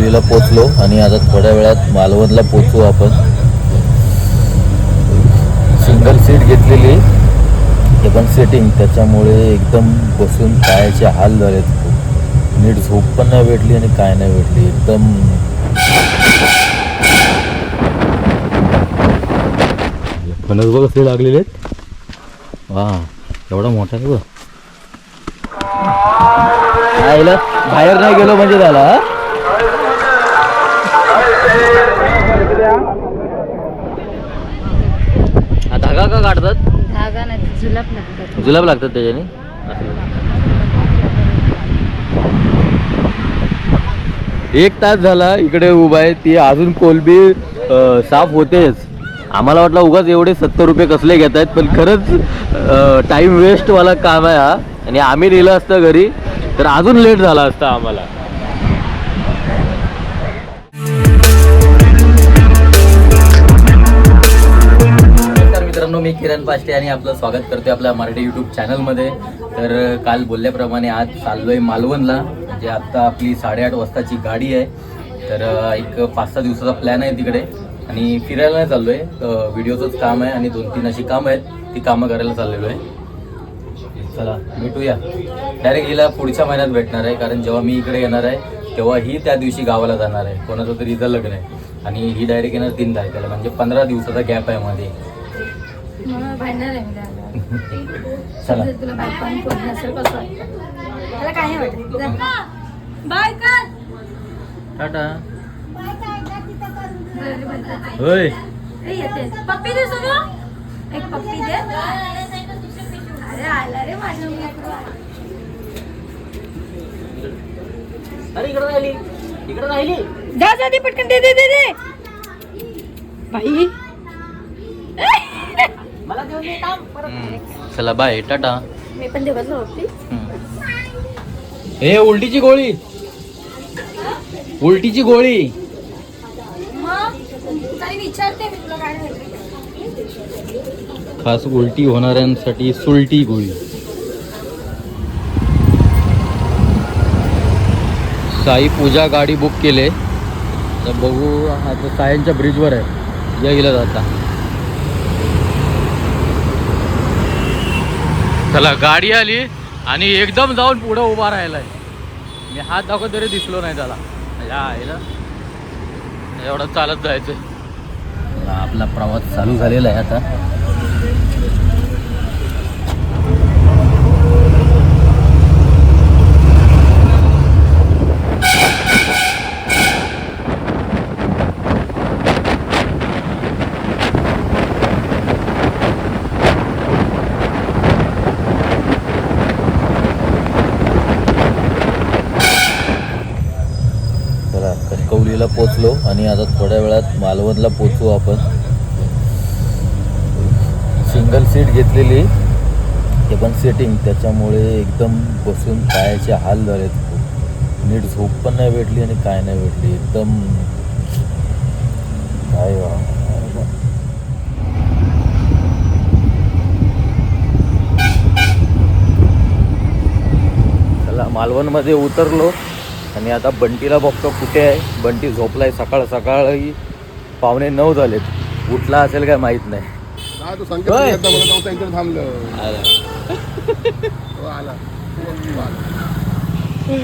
कणकवलीला पोचलो आणि आता थोड्या वेळात मालवणला पोचू आपण. सिंगल सीट घेतलेली. पण सेटिंग त्याच्यामुळे एकदम बसून पायाचे हाल झालेत खूप. नीट झोप पण नाही भेटली आणि काय नाही भेटली एकदम. फणस बघ कसले लागलेले आहेत. वा एवढा मोठा आहे बघ. बाहेर नाही गेलो म्हणजे झाला धागा काढतात? धागा नाही जुलाब लागतात. जुलाब लागतात त्याच्याने? एक तास झाला इकडे उभा आहे ती अजून कोलबी अं, साफ होतेच. आम्हाला वाटलं उगाच एवढे सत्तर रुपये कसले घेत आहेत पण खरंच टाइम वेस्टवाला काम आहे हा. आणि आम्ही नेलं असतं घरी तर अजून लेट झाला असता आम्हाला. मी किरण पाष्टे आणि आपलं स्वागत करतोय आपल्या मराठी यूट्यूब चॅनलमध्ये तर काल बोलल्याप्रमाणे आज चाललो आहे मालवणला जे आत्ता आपली साडेआठ वाजताची गाडी आहे. तर एक पाच सहा दिवसाचा प्लॅन आहे तिकडे. आणि फिरायला नाही आहे व्हिडिओचंच काम आहे आणि दोन तीन अशी कामं आहेत. ती कामं करायला चाललेलो आहे. चला भेटूया. डायरेक्ट हिला पुढच्या महिन्यात भेटणार आहे कारण जेव्हा मी इकडे येणार आहे तेव्हा ही त्या दिवशी गावाला जाणार आहे. कोणाचं तरी इथं लग्न आहे. आणि ही डायरेक्ट येणार तीन तारखेला म्हणजे पंधरा दिवसाचा गॅप आहे मध्ये. भांडणार आहे मी त्याला. चला. जर तुला बायकोने फोडलं असेल कसं? काय नाही वाटत. बाय कर. टाटा. होय. पप्पी दे सोनू. एक पप्पी दे. अरे आला रे माझ्या. अरे इकडे राहिली. इकडे राहिली. जा जा दे पटकन दे दे दे दे. बाई. चला बाय टाटा. मी पण हे उलटीची गोळी. उलटीची गोळी. मग? काही विचारते मी तुला काय माहिती. खास उलटी होणाऱ्यांसाठी सुलटी गोळी. साई पूजा गाडी बुक केले. तर बघू आता सायांच्या ब्रिजवर आहे या गेलं जाता. चला गाडी आली आणि एकदम जाऊन पुढं उभा राहिलाय. मी हात दाखवत तरी दिसलो नाही त्याला. या आईला. एवढं चालत जायचं आपला प्रवास चालू झालेला आहे आता चला कणकवलीला पोचलो आणि आता थोड्या वेळात मालवणला पोचू आपण. सिंगल सीट घेतलेली ते पण सेटिंग त्याच्यामुळे एकदम बसून पायाचे हाल झालेत खूप. नीट झोप पण नाही भेटली आणि काय नाही भेटली एकदम काय वा. चला मालवणमध्ये उतरलो. आणि आता बंटीला बघतो कुठे आहे. बंटी झोपलाय सकाळ सकाळी पावणे नऊ झालेत. उठला असेल काय माहीत नाही. हा तू संकेत होय. येतं मला नव्हतं इकडे थांबलं. हो, आला.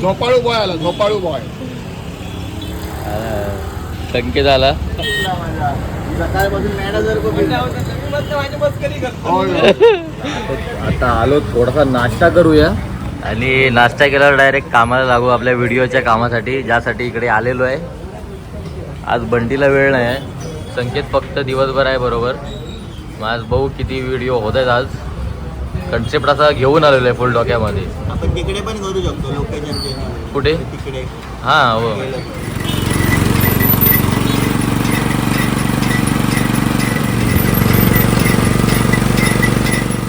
झोपाळू बॉय आला झोपाळू बॉय. संकेत आला. सकाळपासून आता आलो थोडासा नाश्ता करूया. आणि नाश्ता केल्यावर डायरेक्ट कामाला लागू आपल्या व्हिडिओच्या कामासाठी ज्यासाठी इकडे आलेलो आहे. आज बंटीला वेळ नाही आहे. संकेत फक्त दिवसभर आहे बरोबर. मग आज बघू किती व्हिडिओ होत आहेत आज. कन्सेप्ट असा घेऊन आलेलो आहे फुल डोक्यामध्ये. आपण तिकडे पण करू शकतो लोकेशन कुठे? तिकडे. हां हो.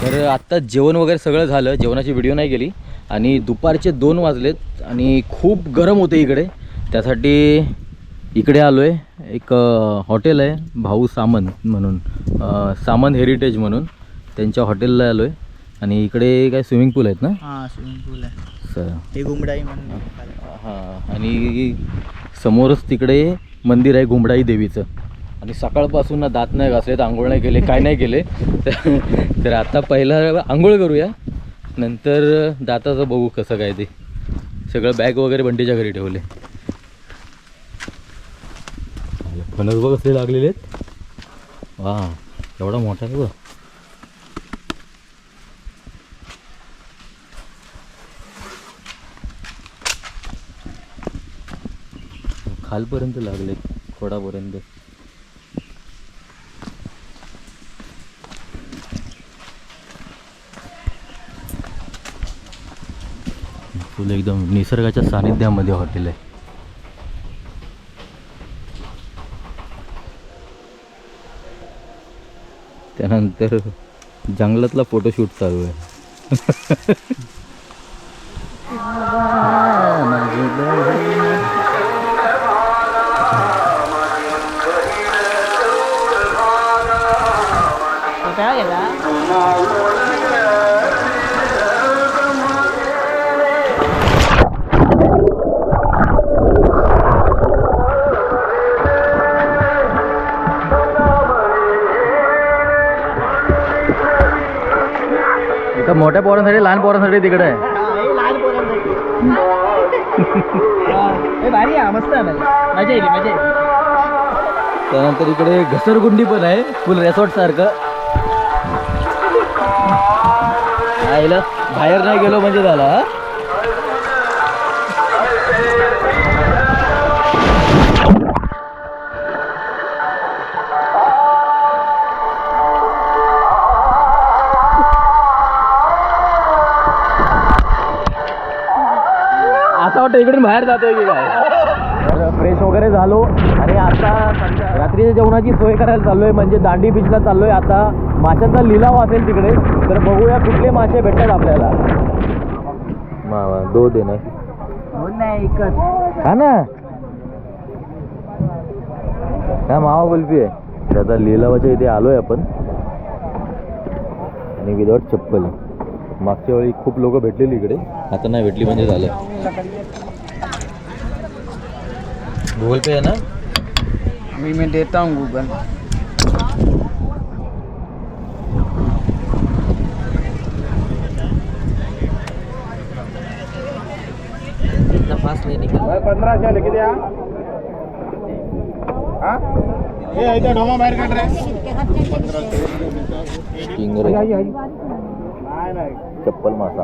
तर आत्ता जेवण वगैरे सगळं झालं. जेवणाची व्हिडिओ नाही गेली आणि दुपारचे दोन वाजलेत आणि खूप गरम होते इकडे. त्यासाठी इकडे आलो आहे एक हॉटेल आहे भाऊ सामंत म्हणून. सामंत हेरिटेज म्हणून. त्यांच्या हॉटेलला आलो आहे आणि इकडे काय स्विमिंग पूल आहेत ना? हा स्विमिंग पूल आहे. सर. हे हां. आणि समोरच तिकडे मंदिर आहे घुमडाई देवीचं. आणि सकाळपासून ना दात नाही घासलेत आंघोळ नाही केले काय नाही केले. तर तर आता पहिला आंघोळ करूया. नंतर दाताचं बघू कसं काय ते. सगळं बॅग वगैरे बंटीच्या घरी ठेवले. फणस बघ असले लागलेले आहेत. वा एवढा मोठा आहे बघ. खालपर्यंत लागले खोडापर्यंत. फुल एकदम निसर्गाच्या सानिध्यामध्ये हॉटेल आहे. त्यानंतर जंगलातला फोटोशूट चालू आहे. इथं मोठ्या पोरांसाठी लहान पोरांसाठी तिकडे आहे. भारी आहे मस्त आहे मजा येईल मजा येईल त्यानंतर इकडे घसरगुंडी पण आहे फुल रेसॉर्ट सारखं. आईला बाहेर नाही गेलो म्हणजे झाला हा? असं वाटतं इकडून बाहेर जातोय की काय? फ्रेश वगैरे झालो. आणि आता रात्रीच्या जेवणाची सोय करायला चाललोय. म्हणजे दांडी बीचला चाललोय आता. माशांचा लिलाव असेल तिकडे. तर बघूया कुठले मासे भेटतात आपल्याला. मावा दो दे ना. हो हा ना. हा मावा कुल्फी आहे. तर आता लिलावाच्या इथे आलोय आपण. आणि विदाउट चप्पल. मागच्या वेळी खूप लोक भेटलेली इकडे. आता नाही भेटली म्हणजे झालं. गुगल पे आहे ना? मी मी देता हूँ गूगल इतना फास्ट नहीं निकल पंधराशे किती हा? हे? इथं ढोमा बाहेर काढ रे. नाही नाही. चप्पल मासा.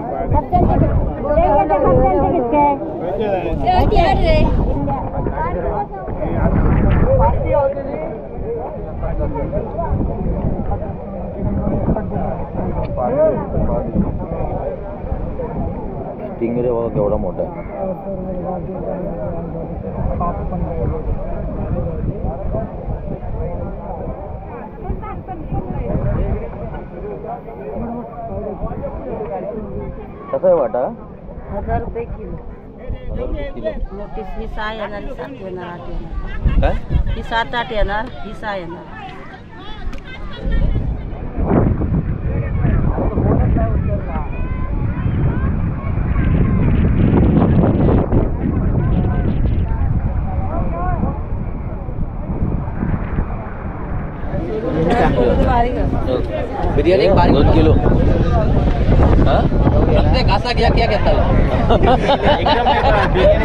स्टिंगरे बघा केवढा मोठा आहे. कसा आहे वाटा? हज़ार रुपये किलो. किलो. मोठी ही सहा येणार ही सात येणार आठ येणार. काय? ही सात आठ येणार ही सहा येणार. बिर्याणी दोन किलो. हा घासा घ्या क्या घेता एकदम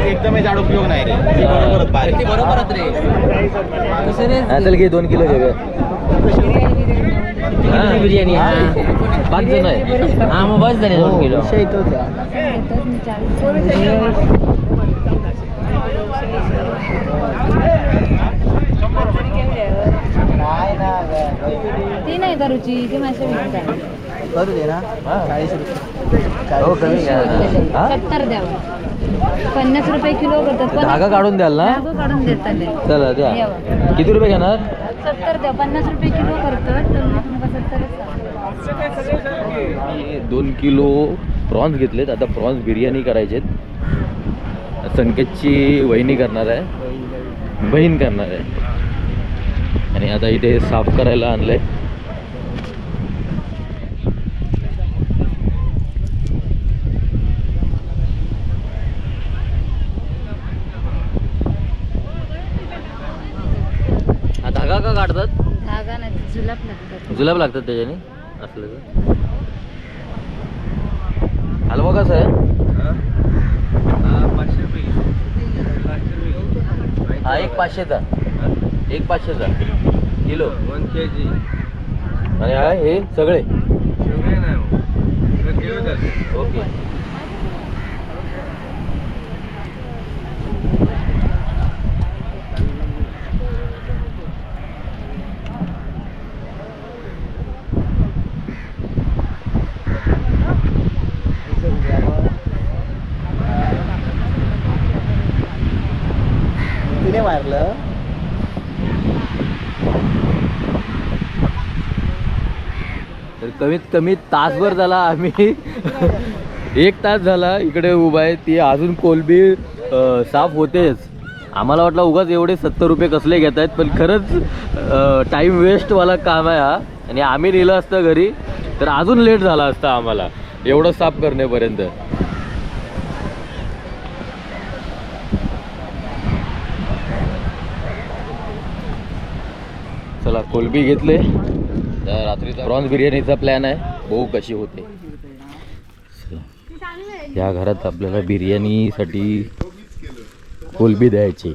एकदम जाड उपयोग नाही रे. ती बरोबरच बारीक. बरोबरच रे. असेल की दोन किलो घेऊया. बिर्याणी? पाच जण आहे. हा मग बस झाले दोन किलो. आहे. ती नाही करूची ती विकतात करू दे ना चाळीस रुपये? सत्तर द्यावं पन्नास रुपये किलो करतात धागा काढून द्याल ना धागो काढून देतात चला द्या. किती रुपये घेणार सत्तर द्या पन्नास रुपये किलो करतात तर मग तुमका सत्तरच सांगतो. मी दोन किलो प्रॉन्स घेतलेत आता प्रॉन्स बिर्याणी करायचेत संकेतची वहिनी करणार आहे बहीण करणार आहे आणि आता इथे साफ करायला आणलंय जुलाब लागतात. जुलाब लागतात त्याच्याने? असलं तर. हलवा कसा आहे? हा एक पाचशेचा. एक पाचशेचा. किलो. वन के जी आणि हा हे सगळे. सगळे नाही किलो ओके तिने मारलं तर कमीत कमी तासभर झाला आम्ही. एक तास झाला इकडे उभा आहे. ती अजून कोलबी साफ होतेच. आम्हाला वाटलं उगाच एवढे सत्तर रुपये कसले घेत आहेत पण खरंच टाईम वेस्टवाला काम आहे हा. आणि आम्ही नेलं असतं घरी तर अजून लेट झाला असता आम्हाला. एवढं साफ करण्यापर्यंत. चला कोलबी घेतले. तर रात्रीचा प्रॉन्स बिर्याणीचा प्लॅन आहे. भाऊ कशी होते. या घरात आपल्याला बिर्याणीसाठी कोलबी द्यायची.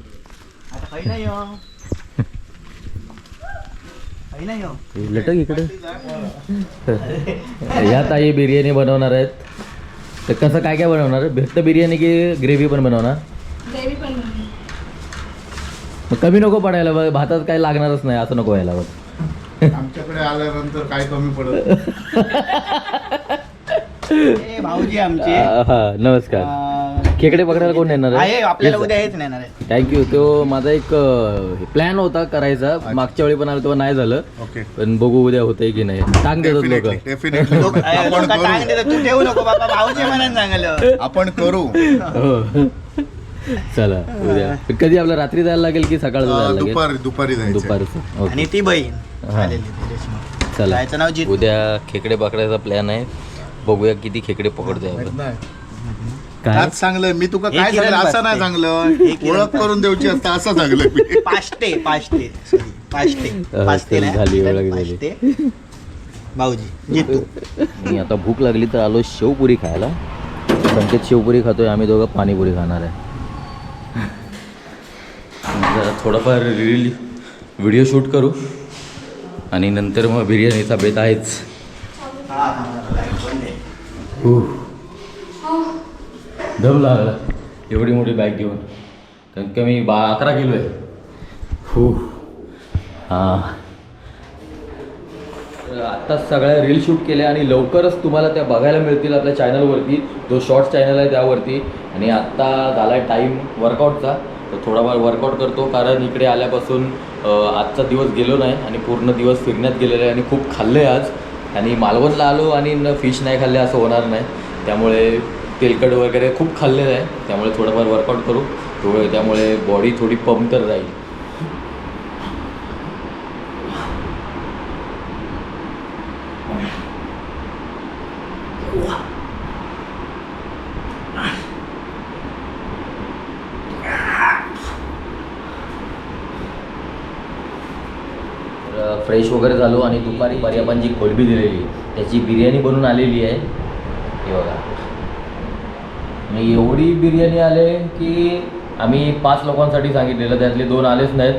लटक इकडे. या ताई बिर्याणी बनवणार आहेत. तर कसं काय काय बनवणार? भेटतं बिर्याणी की ग्रेव्ही पण बनवणार? ग्रेव्ही मग कमी नको पडायला बघ भातात काय लागणारच नाही असं नको व्हायला बघ. आमच्याकडे आल्यानंतर काय कमी पडत भाऊजी आमचे. हा नमस्कार. खेकडे पकडायला कोण येणार आहे? आपल्याला उद्या हेच नेणार आहे. थँक्यू तो माझा एक प्लॅन होता करायचा. मागच्या वेळी पण आलो तेव्हा नाही झालं. ओके. पण बघू उद्या होतंय की नाही. टांग देतात लोक. आपण करू. चला उद्या. कधी आपल्याला रात्री जायला लागेल की सकाळ जायला लागेल? दुपारी दुपारी जायचं. दुपारचं. ओके. आणि ती बहीण हा. आलेली ती रेश्मा. चला. नाव जित. उद्या खेकडे पकडायचा प्लॅन आहे. बघूया किती खेकडे पकडतोय आपण. काय? आज सांगलं मी तुका हे काय किरण सांगलं? असं पाचते. नाही हे सांगलं किरण ओळख करून देऊची असतं असं सांगलं मी. पाष्टे पाष्टे sorry, पाष्टे अं, पाष्टे चल, नाही, झाली, ओळख झाली. पाष्टे. भाऊजी जितू. मी आता भूक लागली तर आलो शेवपुरी खायला. संकेत शेवपुरी खातोय आम्ही दोघं पाणीपुरी खाणार आहे. जरा थोडंफार रील व्हिडिओ शूट करू. आणि नंतर मग बिर्याणीचा बेत आहेच. हू. दम लागला. एवढी मोठी बॅग घेऊन. कमीत कमी बा अकरा किलो आहे. हो हां. आत्ता आत्ताच सगळ्या रील शूट केल्या आणि लवकरच तुम्हाला त्या बघायला मिळतील आपल्या चॅनलवरती जो शॉर्ट्स चॅनल आहे त्यावरती. आणि आत्ता झाला आहे टाईम वर्कआउटचा तर थोडाफार वर्कआउट करतो कारण इकडे आल्यापासून आजचा दिवस गेलो नाही आणि पूर्ण दिवस फिरण्यात गेलेला आहे आणि खूप खाल्लं आहे आज. आणि मालवणला आलो आणि न फिश नाही खाल्ले असं होणार नाही. त्यामुळे तेलकट वगैरे खूप खाल्लेलं आहे. त्यामुळे थोडंफार वर्कआउट करू. थोडं त्यामुळे बॉडी थोडी पंप तर राहील तर फ्रेश वगैरे झालो आणि दुपारी पर्यापांची कोलबी दिलेली. त्याची बिर्याणी बनून आलेली आहे. हे बघा. मी एवढी बिर्याणी आले की आम्ही पाच लोकांसाठी सांगितलेलं त्यातले दोन आलेच नाहीत.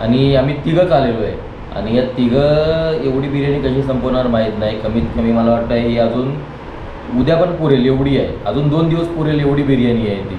आणि आम्ही तिघंच आलेलो आहे. आणि या तिघं एवढी बिर्याणी कशी संपवणार माहीत नाही. कमीत कमी मला वाटतं ही अजून उद्या पण पुरेल एवढी आहे. अजून दोन दिवस पुरेल एवढी बिर्याणी आहे ती.